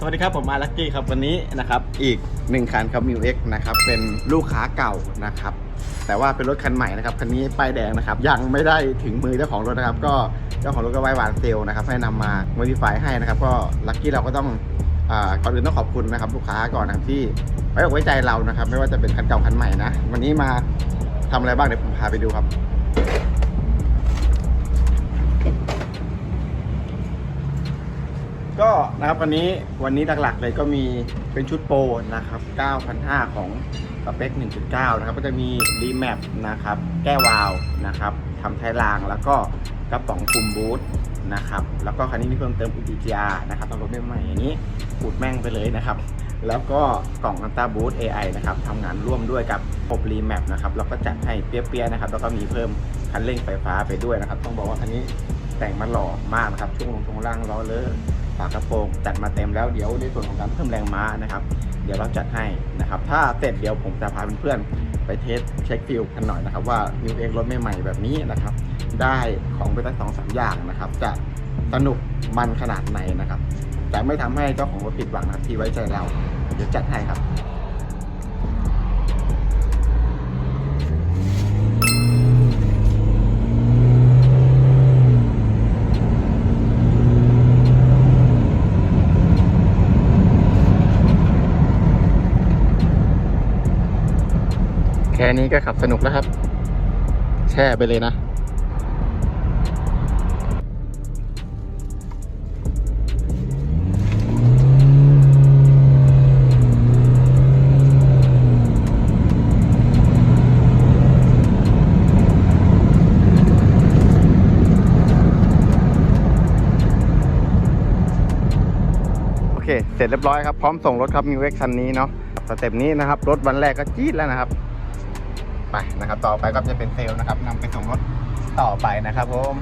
สวัสดีครับผมมาลักกี้ครับวันนี้นะครับอีกหนึ่งคันครับมิวเอ็กนะครับเป็นลูกค้าเก่านะครับแต่ว่าเป็นรถคันใหม่นะครับคันนี้ป้ายแดงนะครับยังไม่ได้ถึงมือเจ้าของรถนะครับ ก็เจ้าของรถก็ไว้วางเซลล์นะครับให้นำมาโมดิฟายให้นะครับก็ลักกี้เราก็ต้องอก่อนอื่นต้องขอบคุณนะครับลูกค้าก่อนนะครับที่ไว้อกไว้ใจเรานะครับ ไม่ว่าจะเป็นคันเก่าคันใหม่นะวันนี้มาทำอะไรบ้างเดี๋ยวผมพาไปดูครับ ก็นะครับวันนี้วันนี้หลักๆเลยก็มีเป็นชุดโปรนะครับ9,500 ของสเปค 1.9 นะครับ ก็จะมีรีแมปนะครับ แก้วาวนะครับทำท้ายรางแล้วก็กระป๋องคุมบูทนะครับ แล้วก็คันนี้มีเพิ่มเติมอุด GR นะครับทำรถใหม่ๆอย่างนี้อุดแม่งไปเลยนะครับ แล้วก็กล่องอันตาบูท AI นะครับทำงานร่วมด้วยกับอบรีแมปนะครับแล้วก็จัดให้เปี้ยๆนะครับ แล้วก็มีเพิ่มคันเร่งไฟฟ้าไปด้วยนะครับ ต้องบอกว่าคันนี้แต่งมาหล่อมากนะครับ ช่วงลงช่วงล่างล้อเลอะ ฝากระโปรงจัดมาเต็มแล้วเดี๋ยวในส่วนของการเพิ่มแรงม้านะครับ เดี๋ยวเราจัดให้นะครับ ถ้าเสร็จเดี๋ยวผมจะพาเพื่อนๆไปเทสเช็คฟิลกันหน่อยนะครับ ว่านิวเอ็กรถใหม่ๆแบบนี้นะครับ ได้ของไปตั้งสองสามอย่างนะครับ จะสนุกมันขนาดไหนนะครับจะไม่ทำให้เจ้าของรถผิดหวังนะที่ไว้ใจเราเดี๋ยวจัดให้ครับ ค่นี้ก็ขับสนุกแล้วครับ แช่ไปเลยนะ โอเค เสร็จเรียบร้อยครับ พร้อมส่งรถครับมิวเอ็กคันนี้เนาะสเต็ปนี้นะครับ รถวันแรกก็จี๊ดแล้วนะครับ ไปนะครับ ต่อไปก็จะเป็นเซลล์นะครับนำไปส่งรถต่อไปนะครับผม